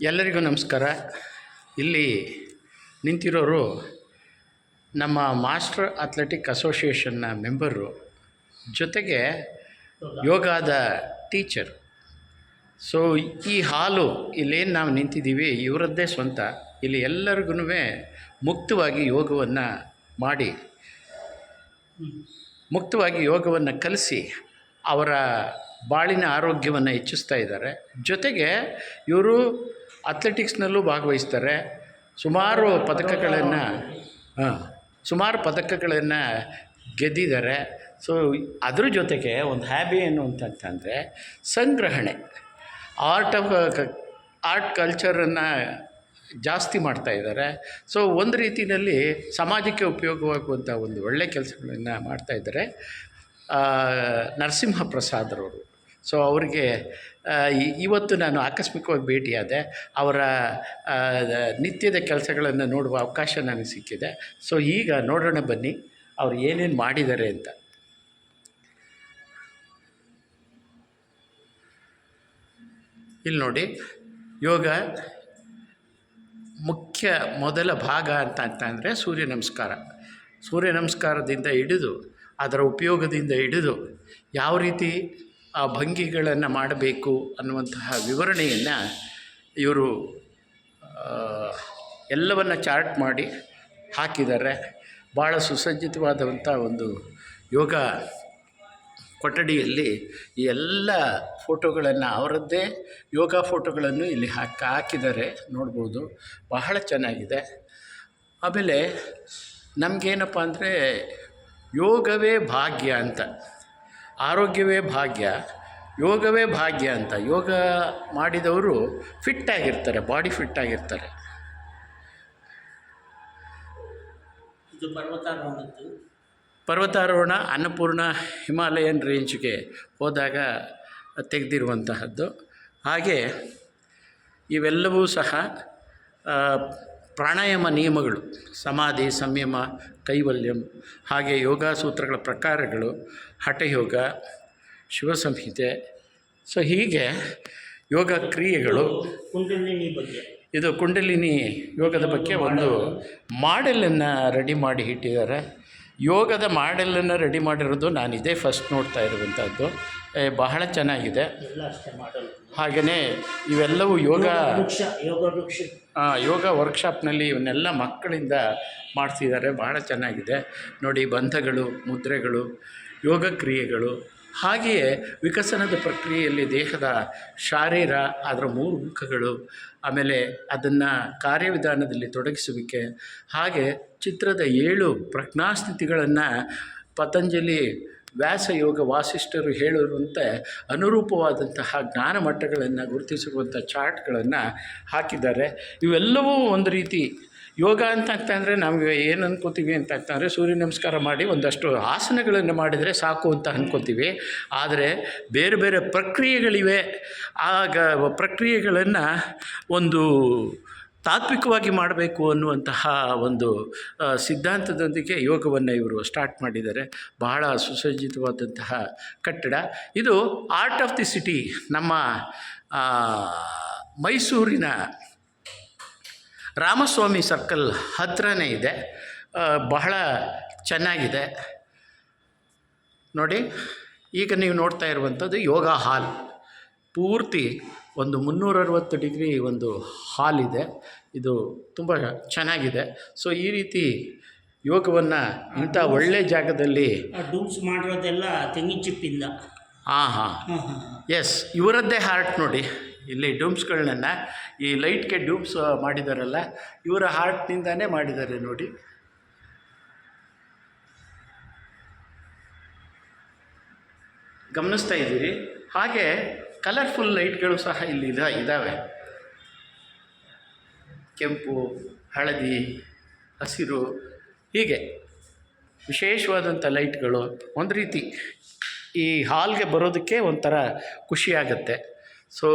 ಎಲ್ಲರಿಗೂ ನಮಸ್ಕಾರ. ಇಲ್ಲಿ ನಿಂತಿರೋರು ನಮ್ಮ ಮಾಸ್ಟರ್ ಅಥ್ಲೆಟಿಕ್ ಅಸೋಸಿಯೇಷನ್ನ ಮೆಂಬರು, ಜೊತೆಗೆ ಯೋಗದ ಟೀಚರ್. ಸೊ, ಈ ಹಾಲು ಇಲ್ಲೇನು ನಾವು ನಿಂತಿದ್ದೀವಿ, ಇವರದ್ದೇ ಸ್ವಂತ. ಇಲ್ಲಿ ಎಲ್ಲರಿಗೂ ಮುಕ್ತವಾಗಿ ಯೋಗವನ್ನು ಮಾಡಿ, ಮುಕ್ತವಾಗಿ ಯೋಗವನ್ನು ಕಲಿಸಿ, ಅವರ ಬಾಳಿನ ಆರೋಗ್ಯವನ್ನು ಹೆಚ್ಚಿಸ್ತಾ ಇದ್ದಾರೆ. ಜೊತೆಗೆ ಇವರು ಅಥ್ಲೆಟಿಕ್ಸ್ನಲ್ಲೂ ಭಾಗವಹಿಸ್ತಾರೆ. ಸುಮಾರು ಪದಕಗಳನ್ನು, ಹಾಂ, ಸುಮಾರು ಪದಕಗಳನ್ನು ಗೆದ್ದಿದ್ದಾರೆ. ಸೊ, ಅದ್ರ ಜೊತೆಗೆ ಒಂದು ಹ್ಯಾಬಿ ಏನು ಅಂತಂತಂದರೆ ಸಂಗ್ರಹಣೆ. ಆರ್ಟ್ ಆಫ್, ಆರ್ಟ್ ಕಲ್ಚರನ್ನು ಜಾಸ್ತಿ ಮಾಡ್ತಾ ಇದ್ದಾರೆ. ಸೊ, ಒಂದು ರೀತಿಯಲ್ಲಿ ಸಮಾಜಕ್ಕೆ ಉಪಯೋಗವಾಗುವಂಥ ಒಂದು ಒಳ್ಳೆಯ ಕೆಲಸಗಳನ್ನು ಮಾಡ್ತಾ ಇದ್ದಾರೆ. ನರಸಿಂಹ ಪ್ರಸಾದ್ರವರು ಸೊ, ಅವರಿಗೆ ಇವತ್ತು ನಾನು ಆಕಸ್ಮಿಕವಾಗಿ ಭೇಟಿಯಾದೆ. ಅವರ ನಿತ್ಯದ ಕೆಲಸಗಳನ್ನು ನೋಡುವ ಅವಕಾಶ ನನಗೆ ಸಿಕ್ಕಿದೆ. ಸೊ ಈಗ ನೋಡೋಣ ಬನ್ನಿ, ಅವ್ರು ಏನೇನು ಮಾಡಿದ್ದಾರೆ ಅಂತ. ಇಲ್ಲಿ ನೋಡಿ, ಯೋಗ ಮುಖ್ಯ ಮೊದಲ ಭಾಗ ಅಂತ ಅಂತಂದರೆ ಸೂರ್ಯ ನಮಸ್ಕಾರ. ಸೂರ್ಯ ನಮಸ್ಕಾರದಿಂದ ಹಿಡಿದು, ಅದರ ಉಪಯೋಗದಿಂದ ಹಿಡಿದು, ಯಾವ ರೀತಿ ಆ ಭಂಗಿಗಳನ್ನು ಮಾಡಬೇಕು ಅನ್ನುವಂತಹ ವಿವರಣೆಯನ್ನು ಇವರು ಎಲ್ಲವನ್ನು ಚಾರ್ಟ್ ಮಾಡಿ ಹಾಕಿದ್ದಾರೆ. ಭಾಳ ಸುಸಜ್ಜಿತವಾದಂಥ ಒಂದು ಯೋಗ ಕೊಠಡಿಯಲ್ಲಿ ಈ ಎಲ್ಲ ಫೋಟೋಗಳನ್ನು ಅವರದ್ದೇ ಯೋಗ ಫೋಟೋಗಳನ್ನು ಇಲ್ಲಿ ಹಾಕಿ, ಹಾಕಿದ್ದಾರೆ. ನೋಡ್ಬೋದು, ಬಹಳ ಚೆನ್ನಾಗಿದೆ. ಆಮೇಲೆ ನಮಗೇನಪ್ಪ ಅಂದರೆ ಯೋಗವೇ ಭಾಗ್ಯ ಅಂತ. ಆರೋಗ್ಯವೇ ಭಾಗ್ಯ ಯೋಗವೇ ಭಾಗ್ಯ ಅಂತ ಯೋಗ ಮಾಡಿದವರು ಫಿಟ್ಟಾಗಿರ್ತಾರೆ ಬಾಡಿ ಫಿಟ್ಟಾಗಿರ್ತಾರೆ ಇದು ಪರ್ವತಾರೋಹಣದ್ದು? ಪರ್ವತಾರೋಹಣ ಅನ್ನಪೂರ್ಣ ಹಿಮಾಲಯನ್ ರೇಂಜ್ಗೆ ಹೋದಾಗ ತೆಗೆದಿರುವಂತಹದ್ದು. ಹಾಗೆ ಇವೆಲ್ಲವೂ ಸಹ ಪ್ರಾಣಾಯಾಮ ನಿಯಮಗಳು ಸಮಾಧಿ ಸಂಯಮ ಕೈವಲ್ಯಂ ಹಾಗೆ ಯೋಗ ಸೂತ್ರಗಳ ಪ್ರಕಾರಗಳು ಹಠಯೋಗ ಶಿವಸಂಹಿತೆ ಸೊ ಹೀಗೆ ಯೋಗ ಕ್ರಿಯೆಗಳು ಕುಂಡಲಿನಿ ಬಗ್ಗೆ. ಇದು ಕುಂಡಲಿನಿ ಯೋಗದ ಬಗ್ಗೆ ಒಂದು ಮಾಡೆಲನ್ನು ರೆಡಿ ಮಾಡಿ ಇಟ್ಟಿದ್ದಾರೆ. ಯೋಗದ ಮಾಡೆಲನ್ನು ರೆಡಿ ಮಾಡಿರೋದು ನಾನು ಇದೇ ಫಸ್ಟ್ ನೋಡ್ತಾ ಇರುವಂಥದ್ದು. ಬಹಳ ಚೆನ್ನಾಗಿದೆ. ಹಾಗೆಯೇ ಇವೆಲ್ಲವೂ ಯೋಗ ಯೋಗ ವರ್ಕ್ಶಾಪ್ನಲ್ಲಿ ಇವನ್ನೆಲ್ಲ ಮಕ್ಕಳಿಂದ ಮಾಡ್ತಿದ್ದಾರೆ ಬಹಳ ಚೆನ್ನಾಗಿದೆ. ನೋಡಿ ಬಂಧಗಳು ಮುದ್ರೆಗಳು ಯೋಗ ಕ್ರಿಯೆಗಳು. ಹಾಗೆಯೇ ವಿಕಸನದ ಪ್ರಕ್ರಿಯೆಯಲ್ಲಿ ದೇಹದ ಶಾರೀರ, ಅದರ ಮೂರು ಮುಖಗಳು, ಆಮೇಲೆ ಅದನ್ನು ಕಾರ್ಯವಿಧಾನದಲ್ಲಿ ತೊಡಗಿಸುವಿಕೆ, ಹಾಗೆ ಚಿತ್ರದ ಏಳು ಪ್ರಜ್ಞಾಸ್ಥಿತಿಗಳನ್ನು ಪತಂಜಲಿ ವ್ಯಾಸಯೋಗ ವಾಸಿಷ್ಠರು ಹೇಳಿರುವಂತೆ ಅನುರೂಪವಾದಂತಹ ಜ್ಞಾನ ಮಟ್ಟಗಳನ್ನು ಗುರುತಿಸಿರುವಂಥ ಚಾರ್ಟ್ಗಳನ್ನು ಹಾಕಿದ್ದಾರೆ. ಇವೆಲ್ಲವೂ ಒಂದು ರೀತಿ ಯೋಗ ಅಂತ ಅಂತಂದರೆ ನಮಗೆ ಏನು ಅನ್ಕೋತೀವಿ ಅಂತ ಅಂತಂದರೆ ಸೂರ್ಯ ನಮಸ್ಕಾರ ಮಾಡಿ ಒಂದಷ್ಟು ಆಸನಗಳನ್ನು ಮಾಡಿದರೆ ಸಾಕು ಅಂತ ಅಂದ್ಕೋತೀವಿ ಆದರೆ ಬೇರೆ ಬೇರೆ ಪ್ರಕ್ರಿಯೆಗಳಿವೆ. ಆಗ ಪ್ರಕ್ರಿಯೆಗಳನ್ನು ಒಂದು ತಾತ್ವಿಕವಾಗಿ ಮಾಡಬೇಕು ಅನ್ನುವಂತಹ ಒಂದು ಸಿದ್ಧಾಂತದೊಂದಿಗೆ ಯೋಗವನ್ನು ಇವರು ಸ್ಟಾರ್ಟ್ ಮಾಡಿದ್ದಾರೆ. ಬಹಳ ಸುಸಜ್ಜಿತವಾದಂತಹ ಕಟ್ಟಡ. ಇದು ಆರ್ಟ್ ಆಫ್ ದಿ ಸಿಟಿ ನಮ್ಮ ಮೈಸೂರಿನ ರಾಮಸ್ವಾಮಿ ಸರ್ಕಲ್ ಹತ್ತಿರನೇ ಇದೆ. ಬಹಳ ಚೆನ್ನಾಗಿದೆ. ನೋಡಿ ಈಗ ನೀವು ನೋಡ್ತಾ ಇರುವಂಥದ್ದು ಯೋಗ ಹಾಲ್. ಪೂರ್ತಿ ಒಂದು ಮುನ್ನೂರ ಅರವತ್ತು ಡಿಗ್ರಿ ಒಂದು ಹಾಲ್ ಇದೆ. ಇದು ತುಂಬ ಚೆನ್ನಾಗಿದೆ. ಸೊ ಈ ರೀತಿ ಯೋಗವನ್ನು ಇಂಥ ಒಳ್ಳೆ ಜಾಗದಲ್ಲಿ ಡೂಸ್ ಡೂಮ್ಸ್ ಮಾಡಿರೋದೆಲ್ಲ ತೆಂಗಿನ ಚಿಪ್ಪಿಂದ. ಹಾಂ ಹಾಂ ಎಸ್ ಇವರದ್ದೇ ಹಾರ್ಟ್ ನೋಡಿ. ಇಲ್ಲಿ ಡೂಮ್ಸ್ಗಳನ್ನ ಈ ಲೈಟ್ಗೆ ಡೂಮ್ಸ್ ಮಾಡಿದಾರಲ್ಲ, ಇವರ ಹಾರ್ಟ್ನಿಂದಾನೇ ಮಾಡಿದ್ದಾರೆ ನೋಡಿ. ಗಮನಿಸ್ತಾ ಇದ್ದೀರಿ? ಹಾಗೆ ಕಲರ್ಫುಲ್ ಲೈಟ್ಗಳು ಸಹ ಇಲ್ಲಿ ಇದ ಇದ್ದಾವೆ ಕೆಂಪು, ಹಳದಿ, ಹಸಿರು, ಹೀಗೆ ವಿಶೇಷವಾದಂಥ ಲೈಟ್ಗಳು ಒಂದು ರೀತಿ ಈ ಹಾಲ್ಗೆ ಬರೋದಕ್ಕೆ ಒಂಥರ ಖುಷಿಯಾಗತ್ತೆ. ಸೊ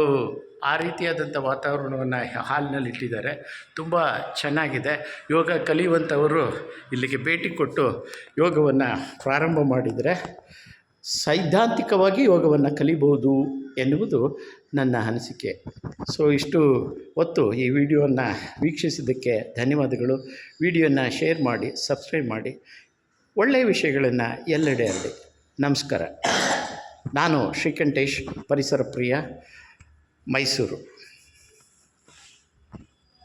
ಆ ರೀತಿಯಾದಂಥ ವಾತಾವರಣವನ್ನು ಹಾಲ್ನಲ್ಲಿ ಇಟ್ಟಿದ್ದಾರೆ ತುಂಬ ಚೆನ್ನಾಗಿದೆ. ಯೋಗ ಕಲಿಯುವಂಥವರು ಇಲ್ಲಿಗೆ ಭೇಟಿ ಕೊಟ್ಟು ಯೋಗವನ್ನು ಪ್ರಾರಂಭ ಮಾಡಿದರೆ ಸೈದ್ಧಾಂತಿಕವಾಗಿ ಯೋಗವನ್ನು ಕಲಿಬೋದು ಎನ್ನುವುದು ನನ್ನ ಅನಿಸಿಕೆ. ಸೊ ಇಷ್ಟು ಹೊತ್ತು ಈ ವಿಡಿಯೋವನ್ನು ವೀಕ್ಷಿಸಿದ್ದಕ್ಕೆ ಧನ್ಯವಾದಗಳು. ವಿಡಿಯೋನ ಶೇರ್ ಮಾಡಿ, ಸಬ್ಸ್ಕ್ರೈಬ್ ಮಾಡಿ. ಒಳ್ಳೆಯ ವಿಷಯಗಳನ್ನು ಎಲ್ಲೆಡೆ ಅಲ್ಲಿ ನಮಸ್ಕಾರ. ನಾನು ಶ್ರೀಕಂಠೇಶ್, ಪರಿಸರ ಪ್ರಿಯ. ಮೈಸೂರು